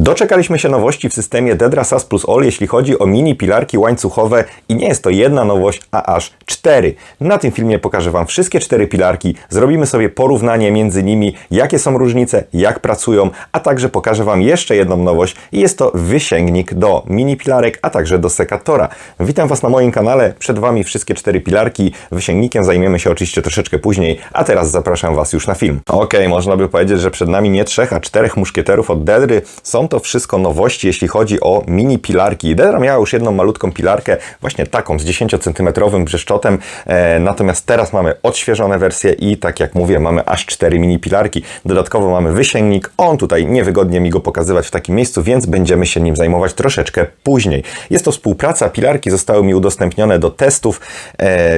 Doczekaliśmy się nowości w systemie Dedra SAS plus All, jeśli chodzi o mini pilarki łańcuchowe i nie jest to jedna nowość, a aż cztery. Na tym filmie pokażę Wam wszystkie cztery pilarki, zrobimy sobie porównanie między nimi, jakie są różnice, jak pracują, a także pokażę Wam jeszcze jedną nowość i jest to wysięgnik do mini pilarek, a także do sekatora. Witam Was na moim kanale, przed Wami wszystkie cztery pilarki, wysięgnikiem zajmiemy się oczywiście troszeczkę później, a teraz zapraszam Was już na film. Okej, można by powiedzieć, że przed nami nie trzech, a czterech muszkieterów od Dedry. Są to wszystko nowości, jeśli chodzi o mini pilarki. Dedra miała już jedną malutką pilarkę, właśnie taką z 10-centymetrowym brzeszczotem, e, natomiast teraz mamy odświeżone wersje i tak jak mówię, mamy aż cztery mini pilarki. Dodatkowo mamy wysięgnik, on tutaj niewygodnie mi go pokazywać w takim miejscu, więc będziemy się nim zajmować troszeczkę później. Jest to współpraca, pilarki zostały mi udostępnione do testów.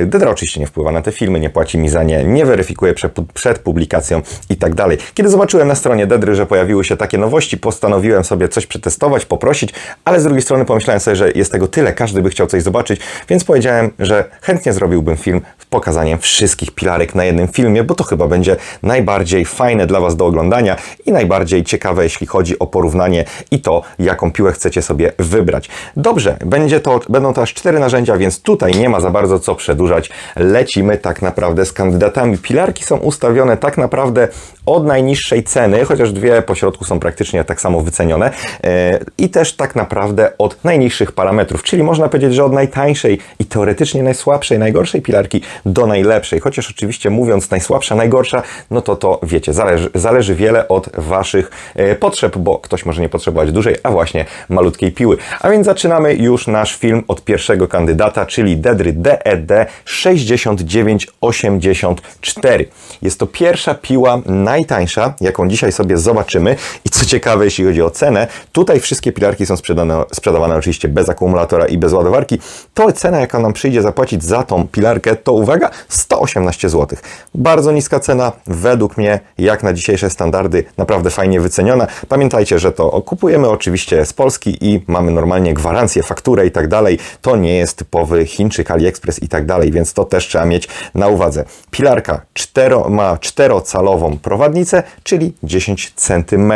Dedra oczywiście nie wpływa na te filmy, nie płaci mi za nie, nie weryfikuje prze, przed publikacją i tak dalej. Kiedy zobaczyłem na stronie Dedry, że pojawiły się takie nowości, postanowiłem sobie coś przetestować, poprosić, ale z drugiej strony pomyślałem sobie, że jest tego tyle, każdy by chciał coś zobaczyć, więc powiedziałem, że chętnie zrobiłbym film z pokazaniem wszystkich pilarek na jednym filmie, bo to chyba będzie najbardziej fajne dla Was do oglądania i najbardziej ciekawe, jeśli chodzi o porównanie i to, jaką piłę chcecie sobie wybrać. Dobrze, będzie to, będą to aż cztery narzędzia, więc tutaj nie ma za bardzo co przedłużać. Lecimy tak naprawdę z kandydatami. Pilarki są ustawione tak naprawdę od najniższej ceny, chociaż dwie po środku są praktycznie tak samo wycenione e, i też tak naprawdę od najniższych parametrów, czyli można powiedzieć, że od najtańszej i teoretycznie najsłabszej, najgorszej pilarki do najlepszej, chociaż oczywiście mówiąc najsłabsza, najgorsza, no to to wiecie, zależy, zależy wiele od Waszych e, potrzeb, bo ktoś może nie potrzebować dużej, a właśnie malutkiej piły. A więc zaczynamy już nasz film od pierwszego kandydata, czyli Dedry DED 6984. Jest to pierwsza piła najtańsza, jaką dzisiaj sobie zobaczymy i co ciekawe, jeśli chodzi o cenę, tutaj wszystkie pilarki są sprzedane, sprzedawane oczywiście bez akumulatora i bez ładowarki. To cena, jaka nam przyjdzie zapłacić za tą pilarkę, to uwaga, 118 zł. Bardzo niska cena, według mnie, jak na dzisiejsze standardy, naprawdę fajnie wyceniona. Pamiętajcie, że to kupujemy oczywiście z Polski i mamy normalnie gwarancję, fakturę i tak dalej. To nie jest typowy Chińczyk, AliExpress i tak dalej, więc to też trzeba mieć na uwadze. Pilarka cztero, ma czterocalową prowadnicę, czyli 10 cm.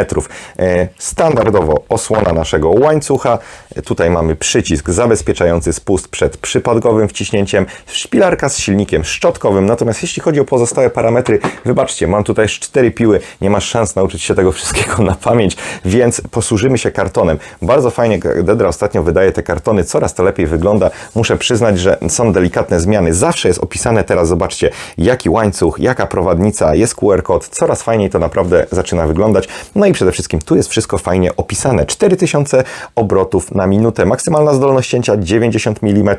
E, standardowo osłona naszego łańcucha. Tutaj mamy przycisk zabezpieczający spust przed przypadkowym wciśnięciem. Szpilarka z silnikiem szczotkowym. Natomiast jeśli chodzi o pozostałe parametry, wybaczcie, mam tutaj cztery piły, nie masz szans nauczyć się tego wszystkiego na pamięć, więc posłużymy się kartonem. Bardzo fajnie Dedra ostatnio wydaje te kartony, coraz to lepiej wygląda. Muszę przyznać, że są delikatne zmiany. Zawsze jest opisane teraz, zobaczcie, jaki łańcuch, jaka prowadnica, jest QR kod. Coraz fajniej to naprawdę zaczyna wyglądać. No i przede wszystkim tu jest wszystko fajnie opisane. 4000 obrotów na minutę, maksymalna zdolność cięcia 90 mm.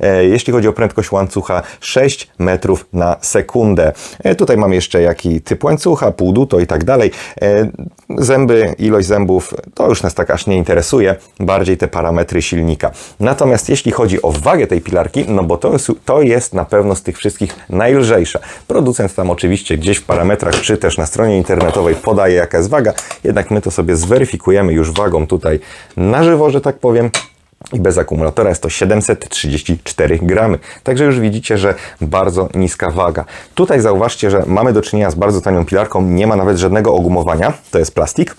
E, jeśli chodzi o prędkość łańcucha, 6 metrów na sekundę. E, tutaj mamy jeszcze jaki typ łańcucha, półduto i tak dalej. E, zęby, ilość zębów, to już nas tak aż nie interesuje, bardziej te parametry silnika. Natomiast jeśli chodzi o wagę tej pilarki, no bo to jest, to jest na pewno z tych wszystkich najlżejsza. Producent tam oczywiście gdzieś w parametrach, czy też na stronie internetowej podaje jaka jest waga, jednak my to sobie zweryfikujemy już wagą tutaj na żywo, że tak powiem i bez akumulatora jest to 734 gramy. Także już widzicie, że bardzo niska waga. Tutaj zauważcie, że mamy do czynienia z bardzo tanią pilarką, nie ma nawet żadnego ogumowania, to jest plastik.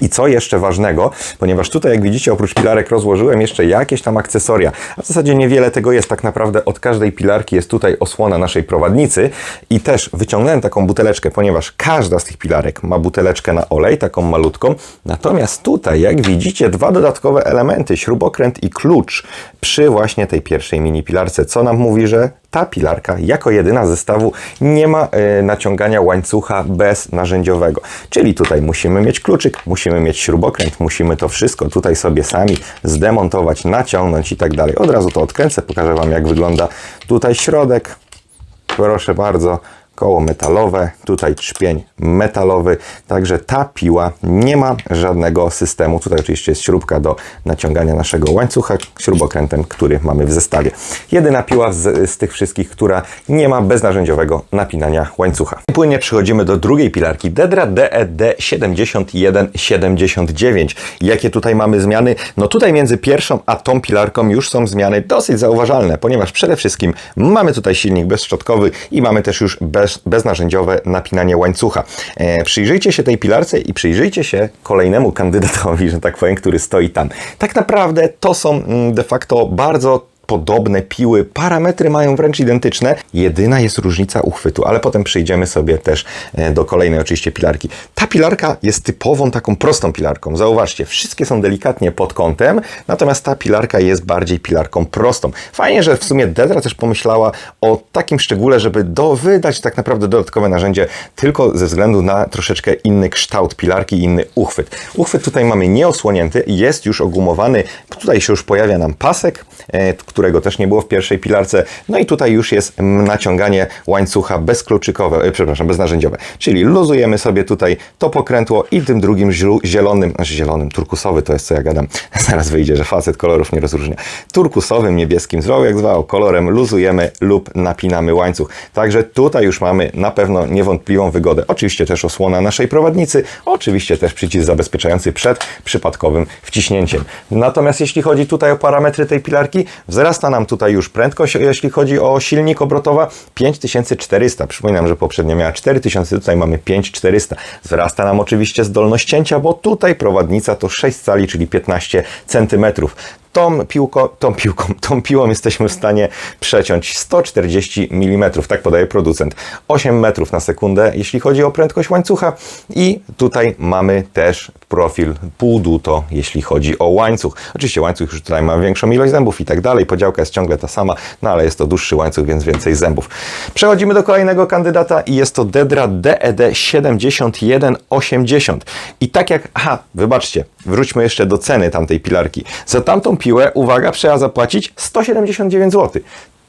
I co jeszcze ważnego, ponieważ tutaj, jak widzicie, oprócz pilarek rozłożyłem jeszcze jakieś tam akcesoria, a w zasadzie niewiele tego jest. Tak naprawdę od każdej pilarki jest tutaj osłona naszej prowadnicy i też wyciągnąłem taką buteleczkę, ponieważ każda z tych pilarek ma buteleczkę na olej, taką malutką. Natomiast tutaj, jak widzicie, dwa dodatkowe elementy, śrubokręt i klucz przy właśnie tej pierwszej mini pilarce, co nam mówi, że ta pilarka jako jedyna zestawu nie ma y, naciągania łańcucha beznarzędziowego. Czyli tutaj musimy mieć kluczyk, musimy mieć śrubokręt, musimy to wszystko tutaj sobie sami zdemontować, naciągnąć i tak dalej. Od razu to odkręcę, pokażę Wam jak wygląda tutaj środek. Proszę bardzo, koło metalowe, tutaj trzpień metalowy, także ta piła nie ma żadnego systemu. Tutaj oczywiście jest śrubka do naciągania naszego łańcucha śrubokrętem, który mamy w zestawie. Jedyna piła z, z tych wszystkich, która nie ma beznarzędziowego napinania łańcucha. Płynnie przechodzimy do drugiej pilarki Dedra DED 7179. Jakie tutaj mamy zmiany? No tutaj między pierwszą a tą pilarką już są zmiany dosyć zauważalne, ponieważ przede wszystkim mamy tutaj silnik bezszczotkowy i mamy też już bez bez, beznarzędziowe napinanie łańcucha. E, przyjrzyjcie się tej pilarce i przyjrzyjcie się kolejnemu kandydatowi, że tak powiem, który stoi tam. Tak naprawdę to są mm, de facto bardzo podobne piły, parametry mają wręcz identyczne. Jedyna jest różnica uchwytu, ale potem przyjdziemy sobie też e, do kolejnej oczywiście pilarki. Ta pilarka jest typową taką prostą pilarką. Zauważcie, wszystkie są delikatnie pod kątem, natomiast ta pilarka jest bardziej pilarką prostą. Fajnie, że w sumie Dedra też pomyślała o takim szczególe, żeby do, wydać tak naprawdę dodatkowe narzędzie tylko ze względu na troszeczkę inny kształt pilarki, inny uchwyt. Uchwyt tutaj mamy nieosłonięty, jest już ogumowany, tutaj się już pojawia nam pasek, e, którego też nie było w pierwszej pilarce. No i tutaj już jest naciąganie łańcucha bezkluczykowe, e, przepraszam, beznarzędziowe. Czyli luzujemy sobie tutaj to pokrętło i tym drugim zielonym, znaczy zielonym, turkusowy to jest co ja gadam. Zaraz wyjdzie, że facet kolorów nie rozróżnia. Turkusowym, niebieskim, zwał jak zwał, kolorem luzujemy lub napinamy łańcuch. Także tutaj już mamy na pewno niewątpliwą wygodę. Oczywiście też osłona naszej prowadnicy, oczywiście też przycisk zabezpieczający przed przypadkowym wciśnięciem. Natomiast jeśli chodzi tutaj o parametry tej pilarki, wzrasta nam tutaj już prędkość, jeśli chodzi o silnik obrotowa 5400. Przypominam, że poprzednio miała 4000, tutaj mamy 5400. Wzrasta nam oczywiście zdolność cięcia, bo tutaj prowadnica to 6 cali, czyli 15 cm tą, piłko, tą piłką, tą piłą jesteśmy w stanie przeciąć 140 mm, tak podaje producent. 8 metrów na sekundę, jeśli chodzi o prędkość łańcucha i tutaj mamy też profil pół duto, jeśli chodzi o łańcuch. Oczywiście łańcuch już tutaj ma większą ilość zębów i tak dalej, podziałka jest ciągle ta sama, no ale jest to dłuższy łańcuch, więc więcej zębów. Przechodzimy do kolejnego kandydata i jest to Dedra DED 7180. I tak jak, aha, wybaczcie, wróćmy jeszcze do ceny tamtej pilarki. Za tamtą piłę, uwaga, trzeba zapłacić 179 zł.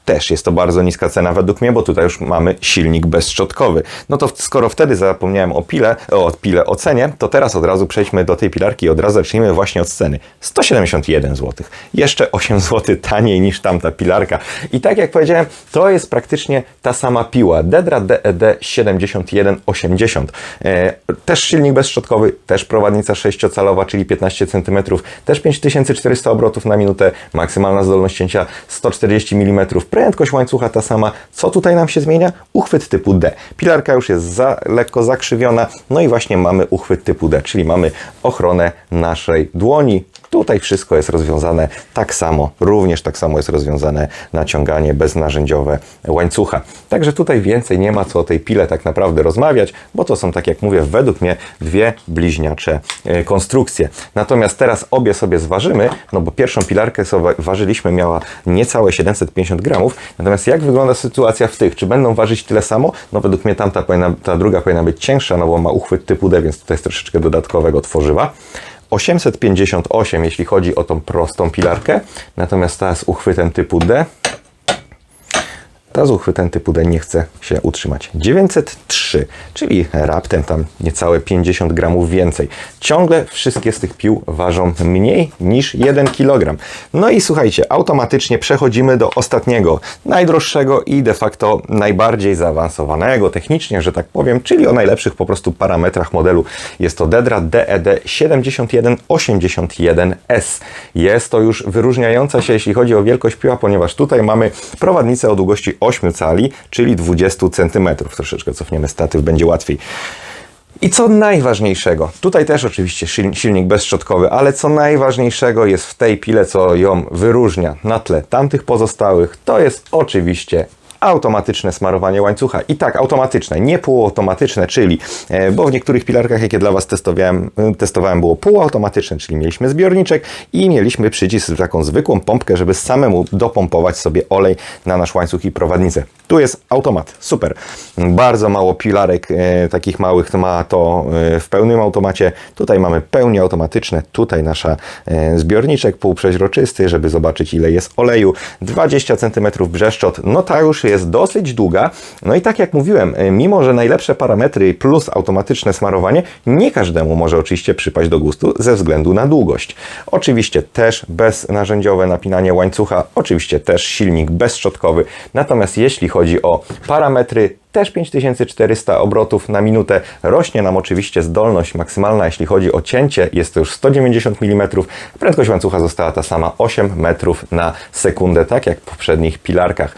Też jest to bardzo niska cena według mnie, bo tutaj już mamy silnik bezszczotkowy. No to skoro wtedy zapomniałem o pile, o pile o cenie, to teraz od razu przejdźmy do tej pilarki i od razu zacznijmy właśnie od ceny. 171 zł. Jeszcze 8 zł taniej niż tamta pilarka. I tak jak powiedziałem, to jest praktycznie ta sama piła. Dedra DED 7180. E, też silnik bezszczotkowy, też prowadnica 6-calowa, czyli 15 cm, też 5400 obrotów na minutę, maksymalna zdolność cięcia 140 mm Prędkość łańcucha ta sama. Co tutaj nam się zmienia? Uchwyt typu D. Pilarka już jest za, lekko zakrzywiona, no i właśnie mamy uchwyt typu D, czyli mamy ochronę naszej dłoni, Tutaj wszystko jest rozwiązane tak samo, również tak samo jest rozwiązane naciąganie beznarzędziowe łańcucha. Także tutaj więcej nie ma co o tej pile tak naprawdę rozmawiać, bo to są, tak jak mówię, według mnie dwie bliźniacze e, konstrukcje. Natomiast teraz obie sobie zważymy, no bo pierwszą pilarkę sobie ważyliśmy, miała niecałe 750 gramów. Natomiast jak wygląda sytuacja w tych? Czy będą ważyć tyle samo? No według mnie tamta powinna, ta druga powinna być cięższa, no bo ma uchwyt typu D, więc tutaj jest troszeczkę dodatkowego tworzywa. 858, jeśli chodzi o tą prostą pilarkę, natomiast ta z uchwytem typu D ta z typu D nie chce się utrzymać. 903, czyli raptem tam niecałe 50 gramów więcej. Ciągle wszystkie z tych pił ważą mniej niż 1 kg. No i słuchajcie, automatycznie przechodzimy do ostatniego, najdroższego i de facto najbardziej zaawansowanego technicznie, że tak powiem, czyli o najlepszych po prostu parametrach modelu. Jest to Dedra DED 7181S. Jest to już wyróżniająca się, jeśli chodzi o wielkość piła, ponieważ tutaj mamy prowadnicę o długości 8 cali, czyli 20 cm. Troszeczkę cofniemy statyw, będzie łatwiej. I co najważniejszego, tutaj też oczywiście silnik bezszczotkowy, ale co najważniejszego jest w tej pile, co ją wyróżnia na tle tamtych pozostałych, to jest oczywiście automatyczne smarowanie łańcucha. I tak, automatyczne, nie półautomatyczne, czyli, e, bo w niektórych pilarkach, jakie dla Was testowałem, e, testowałem było półautomatyczne, czyli mieliśmy zbiorniczek i mieliśmy przycisk, taką zwykłą pompkę, żeby samemu dopompować sobie olej na nasz łańcuch i prowadnicę. Tu jest automat, super. Bardzo mało pilarek e, takich małych ma to e, w pełnym automacie. Tutaj mamy pełni automatyczne, tutaj nasza e, zbiorniczek półprzeźroczysty, żeby zobaczyć ile jest oleju. 20 cm brzeszczot, no ta już jest dosyć długa. No i tak jak mówiłem, e, mimo że najlepsze parametry plus automatyczne smarowanie, nie każdemu może oczywiście przypaść do gustu ze względu na długość. Oczywiście też beznarzędziowe napinanie łańcucha, oczywiście też silnik bezszczotkowy. Natomiast jeśli chodzi o parametry, też 5400 obrotów na minutę. Rośnie nam oczywiście zdolność maksymalna, jeśli chodzi o cięcie, jest to już 190 mm. Prędkość łańcucha została ta sama 8 metrów na sekundę, tak jak w poprzednich pilarkach.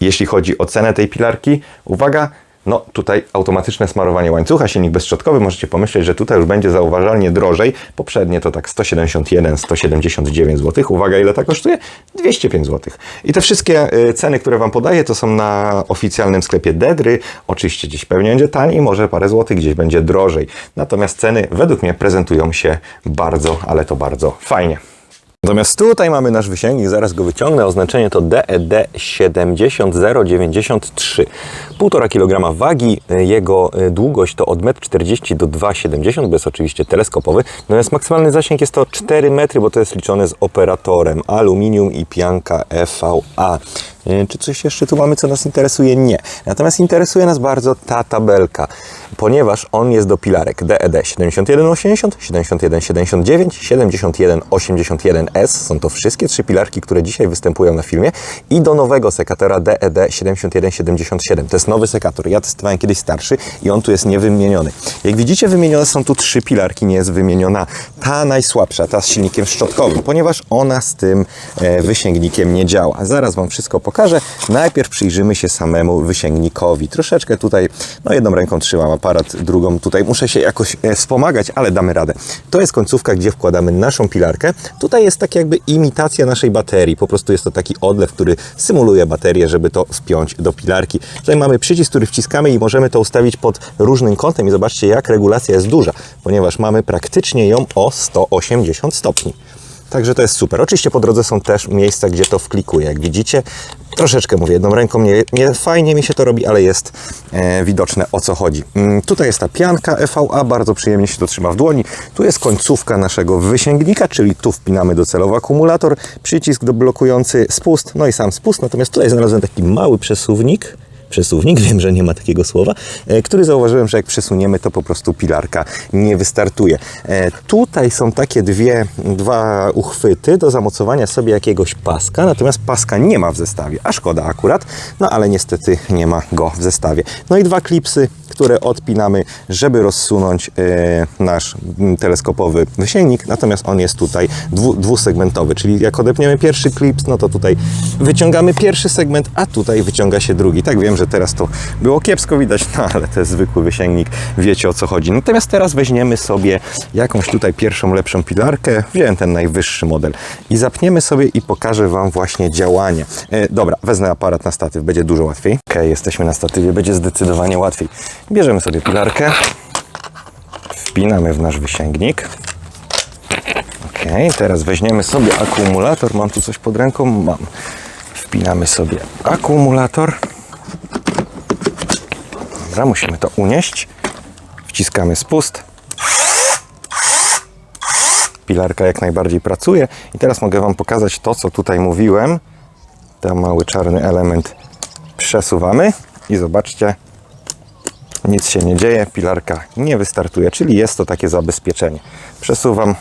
Jeśli chodzi o cenę tej pilarki, uwaga, no tutaj automatyczne smarowanie łańcucha, silnik bezszczotkowy, możecie pomyśleć, że tutaj już będzie zauważalnie drożej. Poprzednie to tak 171, 179 zł. Uwaga, ile to kosztuje? 205 zł. I te wszystkie y, ceny, które Wam podaję, to są na oficjalnym sklepie Dedry. Oczywiście gdzieś pewnie będzie taniej, może parę złotych, gdzieś będzie drożej. Natomiast ceny według mnie prezentują się bardzo, ale to bardzo fajnie. Natomiast tutaj mamy nasz wysięgnik, zaraz go wyciągnę. Oznaczenie to E DED 70093. 1,5 kg wagi, jego y, długość to od 1,40 m do 2,70 m, bo jest oczywiście teleskopowy. Natomiast maksymalny zasięg jest to 4 metry, bo to jest liczone z operatorem. Aluminium i pianka EVA. Y, Czy coś jeszcze tu mamy, co nas interesuje? Nie. Natomiast interesuje nas bardzo ta tabelka, ponieważ on jest do pilarek E DED 7180, 7179, 7181S. Są to wszystkie trzy pilarki, które dzisiaj występują na filmie i do nowego sekatora E DED 7177. To jest nowy sekator. Ja testowałem kiedyś starszy i on tu jest niewymieniony. Jak widzicie, wymienione są tu trzy pilarki, nie jest wymieniona ta najsłabsza, ta z silnikiem szczotkowym, ponieważ ona z tym e, wysięgnikiem nie działa. Zaraz Wam wszystko pokażę. Najpierw przyjrzymy się samemu wysięgnikowi. Troszeczkę tutaj, no jedną ręką trzymam aparat, drugą tutaj muszę się jakoś e, wspomagać, ale damy radę. To jest końcówka, gdzie wkładamy naszą pilarkę. Tutaj jest tak jakby imitacja naszej baterii. Po prostu jest to taki odlew, który symuluje baterię, żeby to wpiąć do pilarki. Tutaj mamy przycisk, który wciskamy i możemy to ustawić pod różnym kątem i zobaczcie, jak regulacja jest duża, ponieważ mamy praktycznie ją o 180 stopni. Także to jest super. Oczywiście po drodze są też miejsca, gdzie to wklikuje. Jak widzicie, troszeczkę mówię jedną ręką, nie, nie fajnie mi się to robi, ale jest e, widoczne o co chodzi. Mm, tutaj jest ta pianka EVA, bardzo przyjemnie się to trzyma w dłoni. Tu jest końcówka naszego wysięgnika, czyli tu wpinamy docelowo akumulator, przycisk do blokujący spust, no i sam spust. Natomiast tutaj znalazłem taki mały przesuwnik przesuwnik, wiem, że nie ma takiego słowa, e, który zauważyłem, że jak przesuniemy, to po prostu pilarka nie wystartuje. E, Tutaj są takie dwie, dwa uchwyty do zamocowania sobie jakiegoś paska, natomiast paska nie ma w zestawie, a szkoda akurat, no ale niestety nie ma go w zestawie. No i dwa klipsy, które odpinamy, żeby rozsunąć e, nasz teleskopowy wysięgnik, natomiast on jest tutaj dwu, dwusegmentowy, czyli jak odepniemy pierwszy klips, no to tutaj wyciągamy pierwszy segment, a tutaj wyciąga się drugi. Tak wiem, że teraz to było kiepsko widać, no ale to jest zwykły wysięgnik, wiecie o co chodzi. Natomiast teraz weźmiemy sobie jakąś tutaj pierwszą, lepszą pilarkę, wziąłem ten najwyższy model i zapniemy sobie i pokażę Wam właśnie działanie. E, dobra, wezmę aparat na statyw, będzie dużo łatwiej. Ok, jesteśmy na statywie, będzie zdecydowanie łatwiej. Bierzemy sobie pilarkę, wpinamy w nasz wysięgnik. Ok, teraz weźmiemy sobie akumulator. Mam tu coś pod ręką? Mam. Wpinamy sobie akumulator. Dobra, musimy to unieść. Wciskamy spust. Pilarka jak najbardziej pracuje. I teraz mogę Wam pokazać to, co tutaj mówiłem. Ten mały czarny element przesuwamy i zobaczcie, nic się nie dzieje, pilarka nie wystartuje, czyli jest to takie zabezpieczenie. Przesuwam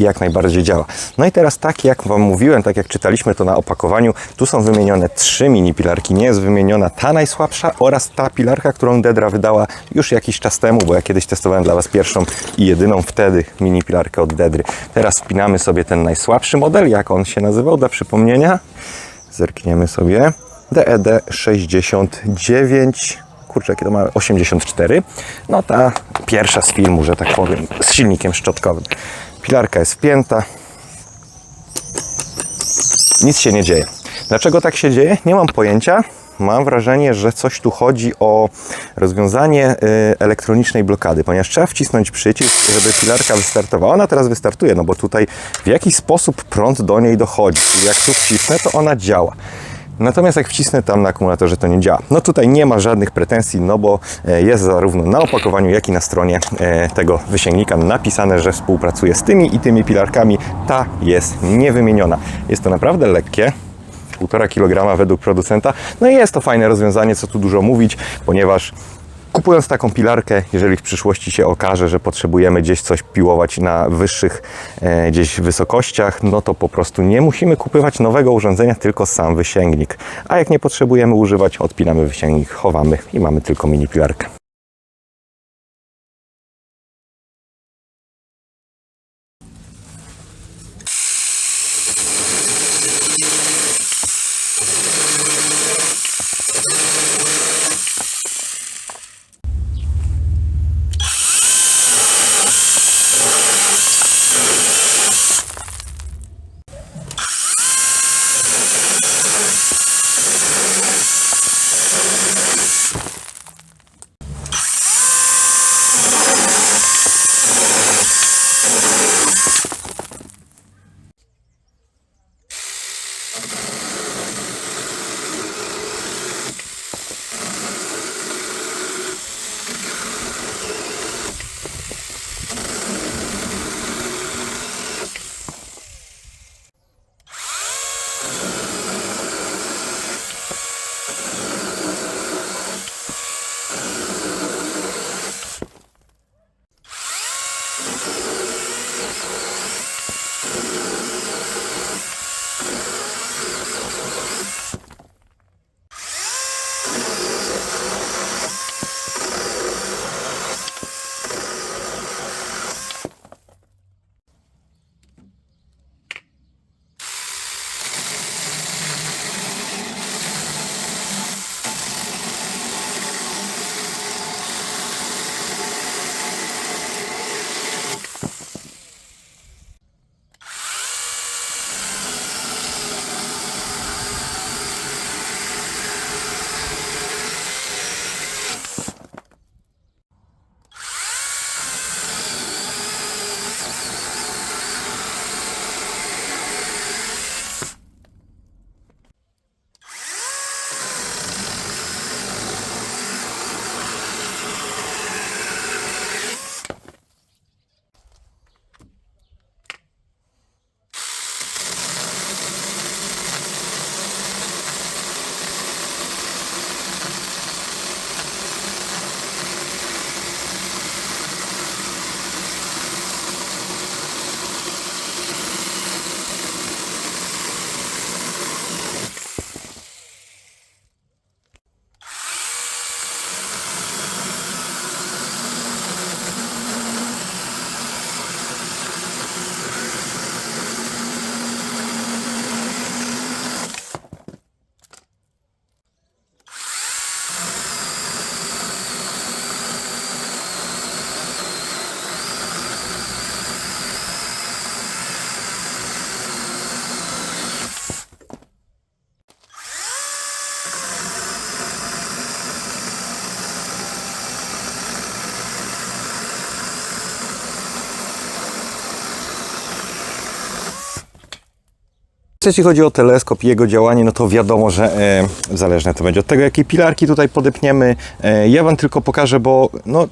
jak najbardziej działa. No i teraz tak jak Wam mówiłem, tak jak czytaliśmy to na opakowaniu, tu są wymienione trzy mini pilarki. Nie jest wymieniona ta najsłabsza oraz ta pilarka, którą Dedra wydała już jakiś czas temu, bo ja kiedyś testowałem dla Was pierwszą i jedyną wtedy mini pilarkę od Dedry. Teraz wpinamy sobie ten najsłabszy model, jak on się nazywał dla przypomnienia. Zerkniemy sobie. E DED 69 kurczę, jakie to ma 84. No ta pierwsza z filmu, że tak powiem, z silnikiem szczotkowym. Pilarka jest wpięta. Nic się nie dzieje. Dlaczego tak się dzieje? Nie mam pojęcia. Mam wrażenie, że coś tu chodzi o rozwiązanie y, elektronicznej blokady, ponieważ trzeba wcisnąć przycisk, żeby pilarka wystartowała. Ona teraz wystartuje, no bo tutaj w jakiś sposób prąd do niej dochodzi. Czyli jak tu wcisnę, to ona działa. Natomiast jak wcisnę tam na akumulatorze, to nie działa. No tutaj nie ma żadnych pretensji, no bo e, jest zarówno na opakowaniu, jak i na stronie e, tego wysięgnika napisane, że współpracuje z tymi i tymi pilarkami. Ta jest niewymieniona. Jest to naprawdę lekkie. 1,5 kg według producenta. No i jest to fajne rozwiązanie, co tu dużo mówić, ponieważ Kupując taką pilarkę, jeżeli w przyszłości się okaże, że potrzebujemy gdzieś coś piłować na wyższych e, gdzieś wysokościach, no to po prostu nie musimy kupować nowego urządzenia, tylko sam wysięgnik. A jak nie potrzebujemy używać, odpinamy wysięgnik, chowamy i mamy tylko mini pilarkę. Jeśli chodzi o teleskop i jego działanie, no to wiadomo, że e, zależne to będzie od tego, jakie pilarki tutaj podepniemy. E, ja Wam tylko pokażę, bo no,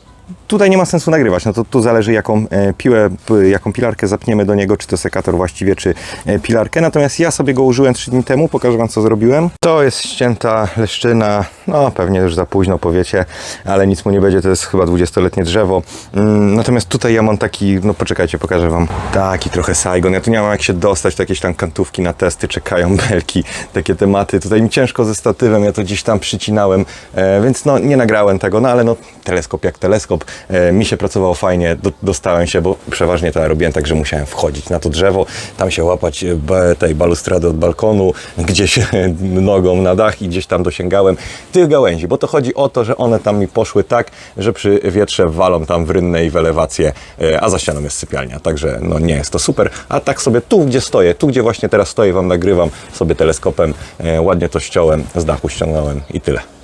tutaj nie ma sensu nagrywać. No to tu zależy, jaką e, piłę, jaką pilarkę zapniemy do niego, czy to sekator właściwie, czy e, pilarkę. Natomiast ja sobie go użyłem 3 dni temu, pokażę Wam, co zrobiłem. To jest ścięta leszczyna, no pewnie już za późno powiecie, ale nic mu nie będzie, to jest chyba 20-letnie drzewo. Mm, natomiast tutaj ja mam taki, no poczekajcie, pokażę Wam, taki trochę Saigon. Ja tu nie mam jak się dostać, to jakieś tam kantówki na testy, czekają belki, takie tematy. Tutaj mi ciężko ze statywem, ja to gdzieś tam przycinałem, e, więc no nie nagrałem tego, no ale no teleskop jak teleskop. E, mi się pracowało fajnie, do, dostałem się, bo przeważnie to ja robiłem tak, że musiałem wchodzić na to drzewo, tam się łapać e, tej balustrady od balkonu, gdzieś nogą na dach i gdzieś tam dosięgałem tych gałęzi, bo to chodzi o to, że one tam mi poszły tak, że przy wietrze walą tam w rynnę i w elewację, e, a za ścianą jest sypialnia, także no nie jest to super, a tak sobie tu, gdzie stoję, tu, gdzie właśnie teraz stoję, Wam nagrywam sobie teleskopem, ładnie to ściąłem, z dachu ściągnąłem i tyle.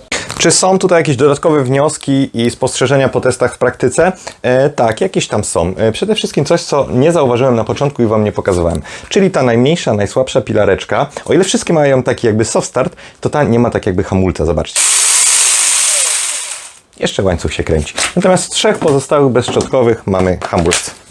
Czy są tutaj jakieś dodatkowe wnioski i spostrzeżenia po testach w praktyce? E, tak, jakieś tam są. E, przede wszystkim coś, co nie zauważyłem na początku i Wam nie pokazywałem. Czyli ta najmniejsza, najsłabsza pilareczka, o ile wszystkie mają taki jakby soft start, to ta nie ma tak jakby hamulca, zobaczcie. Jeszcze łańcuch się kręci. Natomiast z trzech pozostałych bezszczotkowych mamy hamulce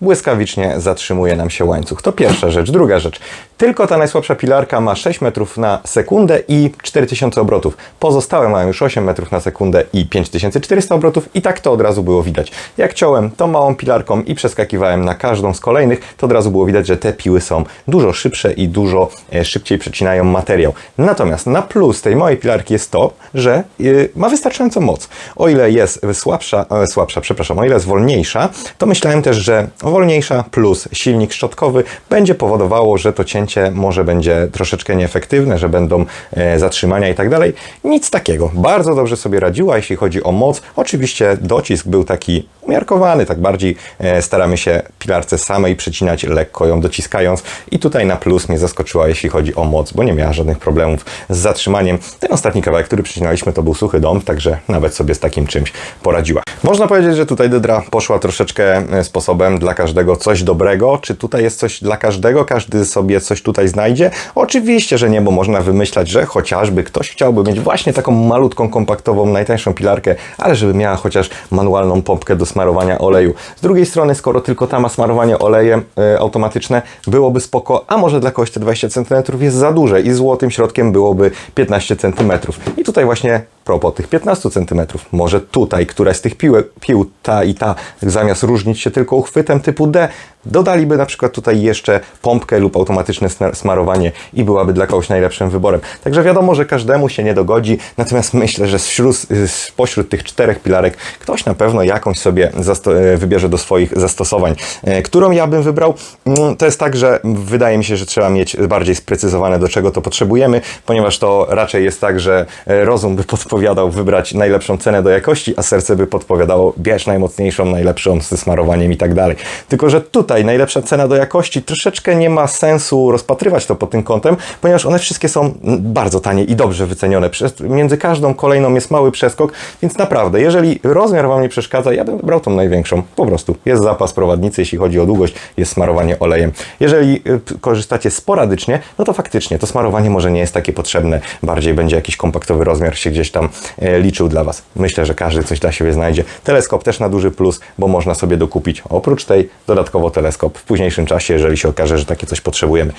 błyskawicznie zatrzymuje nam się łańcuch. To pierwsza rzecz. Druga rzecz. Tylko ta najsłabsza pilarka ma 6 metrów na sekundę i 4000 obrotów. Pozostałe mają już 8 metrów na sekundę i 5400 obrotów i tak to od razu było widać. Jak ciąłem tą małą pilarką i przeskakiwałem na każdą z kolejnych, to od razu było widać, że te piły są dużo szybsze i dużo e, szybciej przecinają materiał. Natomiast na plus tej małej pilarki jest to, że y, ma wystarczającą moc. O ile jest słabsza, e, słabsza, przepraszam, o ile jest wolniejsza, to myślałem też, że wolniejsza plus silnik szczotkowy będzie powodowało, że to cięcie może będzie troszeczkę nieefektywne, że będą e, zatrzymania i tak dalej. Nic takiego. Bardzo dobrze sobie radziła, jeśli chodzi o moc. Oczywiście docisk był taki umiarkowany, tak bardziej e, staramy się pilarce samej przecinać lekko ją dociskając i tutaj na plus mnie zaskoczyła, jeśli chodzi o moc, bo nie miała żadnych problemów z zatrzymaniem. Ten ostatni kawałek, który przecinaliśmy, to był suchy dom, także nawet sobie z takim czymś poradziła. Można powiedzieć, że tutaj Dydra poszła troszeczkę e, sposobem dla każdego coś dobrego. Czy tutaj jest coś dla każdego? Każdy sobie coś tutaj znajdzie? Oczywiście, że nie, bo można wymyślać, że chociażby ktoś chciałby mieć właśnie taką malutką, kompaktową, najtańszą pilarkę, ale żeby miała chociaż manualną pompkę do smarowania oleju. Z drugiej strony, skoro tylko ta ma smarowanie olejem e, automatyczne, byłoby spoko, a może dla kogoś te 20 cm jest za duże i złotym środkiem byłoby 15 cm. I tutaj właśnie propos tych 15 cm, może tutaj któraś z tych piłek, pił, ta i ta, zamiast różnić się tylko uchwytem typu D, dodaliby na przykład tutaj jeszcze pompkę lub automatyczne smarowanie i byłaby dla kogoś najlepszym wyborem. Także wiadomo, że każdemu się nie dogodzi, natomiast myślę, że wśród, spośród tych czterech pilarek ktoś na pewno jakąś sobie e, wybierze do swoich zastosowań. E, Którą ja bym wybrał? Mm, To jest tak, że wydaje mi się, że trzeba mieć bardziej sprecyzowane, do czego to potrzebujemy, ponieważ to raczej jest tak, że e, rozum by podpowiadał wybrać najlepszą cenę do jakości, a serce by podpowiadało bierz najmocniejszą, najlepszą z smarowaniem i tak dalej. Tylko, że tutaj najlepsza cena do jakości troszeczkę nie ma sensu rozpatrywać to pod tym kątem, ponieważ one wszystkie są bardzo tanie i dobrze wycenione. Między każdą kolejną jest mały przeskok, więc naprawdę, jeżeli rozmiar Wam nie przeszkadza, ja bym wybrał tą największą. Po prostu. Jest zapas prowadnicy, jeśli chodzi o długość, jest smarowanie olejem. Jeżeli y, korzystacie sporadycznie, no to faktycznie to smarowanie może nie jest takie potrzebne. Bardziej będzie jakiś kompaktowy rozmiar się gdzieś tam e, liczył dla Was. Myślę, że każdy coś dla siebie znajdzie. Teleskop też na duży plus, bo można sobie dokupić oprócz tej dodatkowo teleskop w późniejszym czasie, jeżeli się okaże, że takie coś potrzebujemy.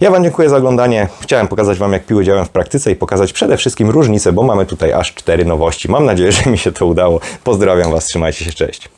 Ja Wam dziękuję za oglądanie. Chciałem pokazać Wam, jak piły działają w praktyce i pokazać przede wszystkim różnice, bo mamy tutaj aż cztery nowości. Mam nadzieję, że mi się to udało. Pozdrawiam Was, trzymajcie się, cześć.